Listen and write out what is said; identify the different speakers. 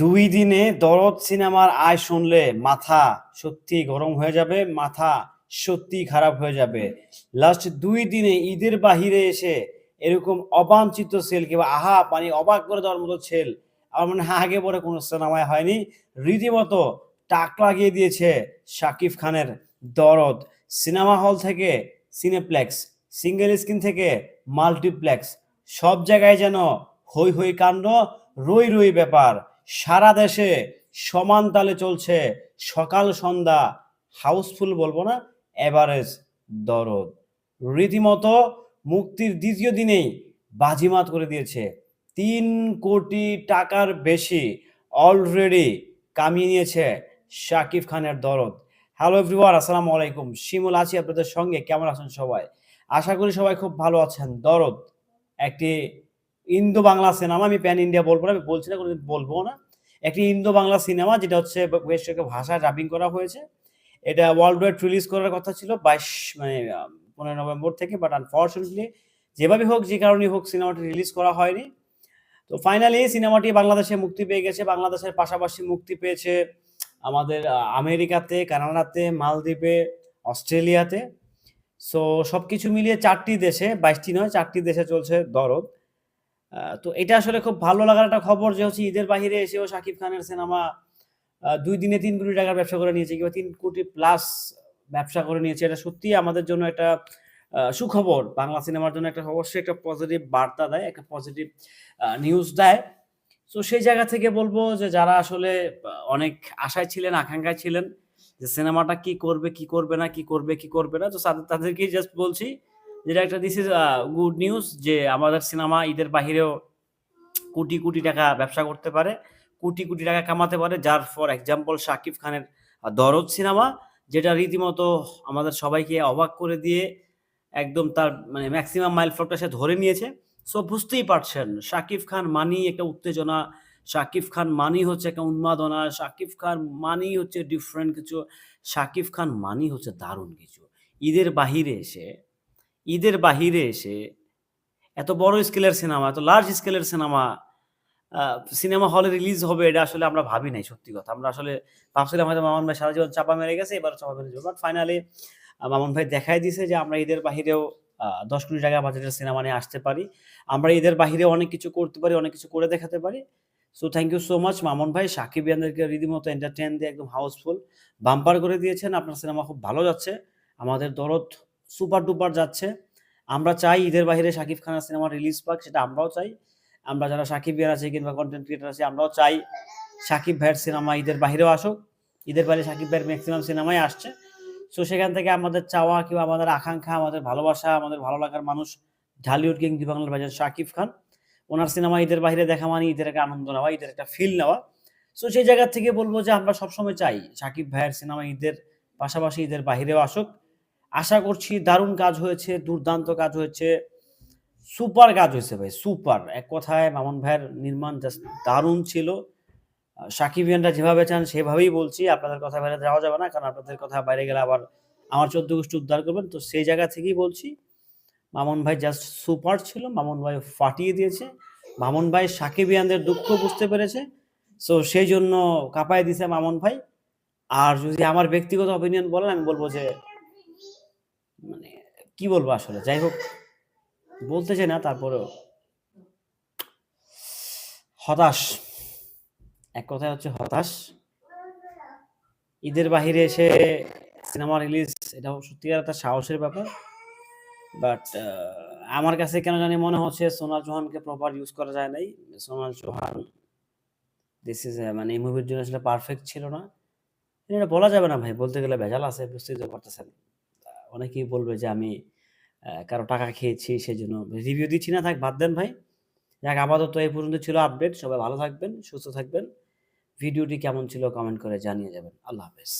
Speaker 1: দুই দিনে দরদ সিনেমার আয় শুনলে মাথা সত্যি গরম হয়ে যাবে, মাথা সত্যি খারাপ হয়ে যাবে। লাস্ট দুই দিনে ঈদের বাহিরে এসে এরকম অবাঞ্ছিত সেল কিংবা আহা, পানি অবাক করে দেওয়ার মতো সেল আমার মনে হয় আগে পরে কোনো সিনেমায় হয়নি। রীতিমতো টাক লাগিয়ে দিয়েছে শাকিব খানের দরদ। সিনেমা হল থেকে সিনেপ্লেক্স, সিঙ্গেল স্ক্রিন থেকে মাল্টিপ্লেক্স, সব জায়গায় যেন হই হই কাণ্ড, রই রই ব্যাপার। সারা দেশে সমান তালে চলছে সকাল, সন্ধ্যা, হাউসফুল বলব না এভারেজ দরদ। রীতিমতো মুক্তির দ্বিতীয় দিনেই বাজিমাত করে দিয়েছে। তিন কোটি টাকার বেশি অলরেডি কামিয়ে নিয়েছে শাকিব খানের দরদ। হ্যালো এভরিওয়ান আসসালামু আলাইকুম। শিমুল আছি আপনাদের সঙ্গে। কেমন আছেন সবাই? আশা করি সবাই খুব ভালো আছেন। দরদ, একটি ইন্দো বাংলা সিনেমা, আমি প্যান ইন্ডিয়া বলব না, আমি বলছি না, কোনোদিন বলব না। একটি ইন্দো বাংলা সিনেমা, যেটা হচ্ছে বেশ ভাষায় ডাবিং করা হয়েছে। এটা ওয়ার্ল্ড ওয়াইড রিলিজ করার কথা ছিল বাইশ মানে পনেরো নভেম্বর থেকে বাট আনফর্চুনেটলি যেভাবে হোক, যে কারণে হোক, সিনেমাটি রিলিজ করা হয়নি। তো ফাইনালি সিনেমাটি বাংলাদেশে মুক্তি পেয়ে গেছে। বাংলাদেশের পাশাপাশি মুক্তি পেয়েছে আমাদের আমেরিকাতে, কানাডাতে, মালদ্বীপে, অস্ট্রেলিয়াতে। সো সব কিছু মিলিয়ে চারটি দেশে, বাইশটি নয়, চারটি দেশে চলছে দরদ। তো এটা আসলে খুব ভালো লাগার একটা খবর যে হচ্ছে ঈদের বাহিরে এসেও শাকিব খানের সিনেমা দুই দিনে তিন কোটি টাকার ব্যবসা করে নিয়েছে কিংবা তিন কোটি প্লাস ব্যবসা করে নিয়েছে। এটা সত্যি আমাদের জন্য একটা সুখবর। বাংলা সিনেমার জন্য একটা অবশ্যই একটা পজিটিভ বার্তা দেয়, একটা পজিটিভ নিউজ দেয়। তো সেই জায়গা থেকে বলব যে যারা আসলে অনেক আশায় ছিলেন, আকাঙ্ক্ষায় ছিলেন যে সিনেমাটা কি করবে কি করবে না, কি করবে কি করবে না, তো তাদের- তাদেরকেই জাস্ট বলছি যেটা একটা দিস ইজ গুড নিউজ যে আমাদের সিনেমা ঈদের বাহিরেও কোটি কোটি টাকা ব্যবসা করতে পারে, কোটি কোটি টাকা কামাতে পারে, যার ফর এক্সাম্পল শাকিব খানের দরদ সিনেমা যেটা রীতিমতো আমাদের সবাইকে অবাক করে দিয়ে একদম তার মানে ম্যাক্সিমাম মাইল ফ্লকটা সে ধরে নিয়েছে। সো বুঝতেই পারছেন, শাকিব খান মানি একটা উত্তেজনা, শাকিব খান মানি হচ্ছে একটা উন্মাদনা, শাকিব খান মানি হচ্ছে ডিফারেন্ট কিছু, শাকিব খান মানি হচ্ছে দারুণ কিছু। ঈদের বাহিরে এসে ঈদের বাহিরে এসে এত বড় স্কেলের সিনেমা, এত লার্জ স্কেলের সিনেমা সিনেমা হলে রিলিজ হবে এটা আসলে আমরা ভাবি নাই, সত্যি কথা। আমরা আসলে ভাবছিলাম হয়তো মামুন ভাই সারা জীবন চাপা মেরে গেছে এবার চাপা মেরে যাবে। বাট ফাইনালি মামুন ভাই দেখাই দিয়েছে যে আমরা ঈদের বাহিরেও দশ কোটি টাকা বাজেটের সিনেমা নিয়ে আসতে পারি। আমরা ঈদের বাহিরে অনেক কিছু করতে পারি, অনেক কিছু করে দেখাতে পারি। So thank you so much Mamun ভাই। সাকিব ইয়ানদেরকে রীতিমতো এন্টারটেন দিয়ে একদম হাউসফুল বাম্পার করে দিয়েছেন, আপনার সিনেমা খুব ভালো যাচ্ছে। আমাদের দরদ সুপার ডুপার যাচ্ছে। আমরা চাই ঈদের বাইরে শাকিব খানের সিনেমা রিলিজ পাক, সেটা আমরাও চাই। আমরা যারা সাকিব ভাইয়ের আছে, কিংবা কন্টেন্ট ক্রিয়েটার আছে, আমরাও চাই সাকিব ভাইয়ের সিনেমা ঈদের বাইরেও আসুক। ঈদের বাইরে সাকিব ভাইয়ের ম্যাক্সিমাম সিনেমাই আসছে। সো সেখান থেকে আমাদের চাওয়া কিংবা আমাদের আকাঙ্ক্ষা, আমাদের ভালোবাসা, আমাদের ভালো লাগার মানুষ ঢালিউড কিং দি বাংলার ভাইজান শাকিব খান। ওনার সিনেমা ঈদের বাইরে দেখা মানে ঈদের একটা আনন্দ নেওয়া, ঈদের একটা ফিল নেওয়া। সো সেই জায়গা থেকে বলব যে আমরা সবসময় চাই সাকিব ভাইয়ের সিনেমা ঈদের পাশাপাশি ঈদের বাহিরেও আসুক। আশা করছি দারুণ কাজ হয়েছে, দুর্দান্ত কাজ হয়েছে। সুপার কাজ হয়েছে ভাই, সুপার। এক কথায় মামুন ভাইয়ের নির্মাণ জাস্ট দারুণ ছিল। সাকিবিয়ানরা যেভাবে চান সেভাবেই বলছি, আপনাদের কথা বাইরে যাওয়া যাবে না, কারণ আপনাদের কথা বাইরে গেলে আবার আমার চোদ্দ গোষ্ঠী উদ্ধার করবেন। তো সেই জায়গা থেকেই বলছি, মামুন ভাই জাস্ট সুপার ছিল, মামুন ভাই ফাটিয়ে দিয়েছে। মামুন ভাই সাকিবিয়ানদের দুঃখ বুঝতে পেরেছে। সো সেই জন্য কাঁপায় দিছে মামুন ভাই। আর যদি আমার ব্যক্তিগত অপিনিয়ন বলেন, আমি বলব যে কি বলব আসলে? যাই হোক বলতে চাই না, তারপরেও। হতাশ। এক কথায় হচ্ছে হতাশ। ঈদের বাহিরে এসে সিনেমা রিলিজ এটাও সত্যিকার একটা সাহসের ব্যাপার। বাট আমার কাছে কেন জানি মনে হচ্ছে সোনাল চৌহানকে প্রপার ইউজ করা যায় নাই। সোনাল চৌহান দিস ইজ মানে এই মুভির জন্য আসলে পারফেক্ট ছিল না। এটা বলা যাবে না ভাই, বলতে গেলে ভেজাল আছে, বুঝতেই তো পারতেছেন। অনেকেই বলবে যে আমি কারও টাকা খেয়েছি সেই জন্য রিভিউ দিচ্ছি না, থাক, বাদ দেন ভাই। যাক, আপাতত এই পর্যন্ত ছিল আপডেট সবাই ভালো থাকবেন, সুস্থ থাকবেন। ভিডিওটি কেমন ছিল কমেন্ট করে জানিয়ে যাবেন। আল্লাহ হাফেজ।